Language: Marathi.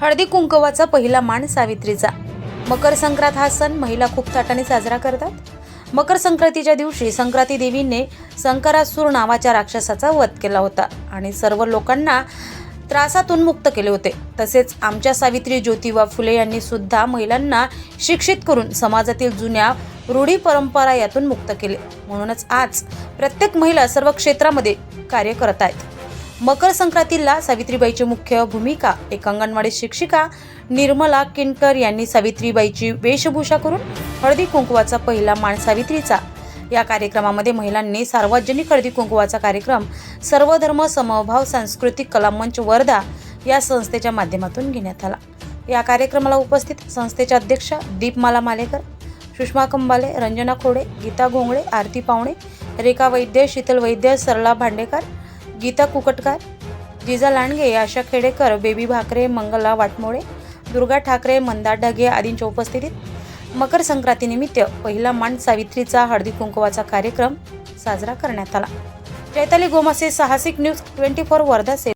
हळदी कुंकवाचा पहिला मान सावित्रीचा. मकर संक्रांत हा सण महिला खूप थाटाने साजरा करतात. मकर संक्रांतीच्या दिवशी संक्रांती देवीने संकरासूर नावाच्या राक्षसाचा वध केला होता आणि सर्व लोकांना त्रासातून मुक्त केले होते. तसेच आमच्या सावित्री ज्योतिबा फुले यांनी सुद्धा महिलांना शिक्षित करून समाजातील जुन्या रूढी परंपरा यातून मुक्त केले. म्हणूनच आज प्रत्येक महिला सर्व क्षेत्रामध्ये कार्य करत आहेत. मकर संक्रांतीला सावित्रीबाईची मुख्य भूमिका एक अंगणवाडी शिक्षिका निर्मला किनकर यांनी सावित्रीबाईची वेशभूषा करून हळदी कुंकवाचा पहिला मान सावित्रीचा. या कार्यक्रमामध्ये महिलांनी सार्वजनिक हळदी कुंकवाचा कार्यक्रम सर्वधर्म समभाव सांस्कृतिक कला मंच वर्धा या संस्थेच्या माध्यमातून घेण्यात आला. या कार्यक्रमाला उपस्थित संस्थेच्या अध्यक्षा दीपमाला मालेकर सुषमा कंबाले रंजना खोडे गीता घोंगडे आरती पावणे रेखा वैद्य शीतल वैद्य सरला भांडेकर गीता कुकटकार जिजा लांडगे आशा खेडेकर बेबी भाकरे मंगला वाटमोळे दुर्गा ठाकरे मंदार ढगे आदींच्या उपस्थितीत मकर संक्रांतीनिमित्त पहिला मान सावित्रीचा हळदी कुंकवाचा कार्यक्रम साजरा करण्यात आला. चैताली गोमासे साहसिक न्यूज ट्वेंटी फोर वर्धा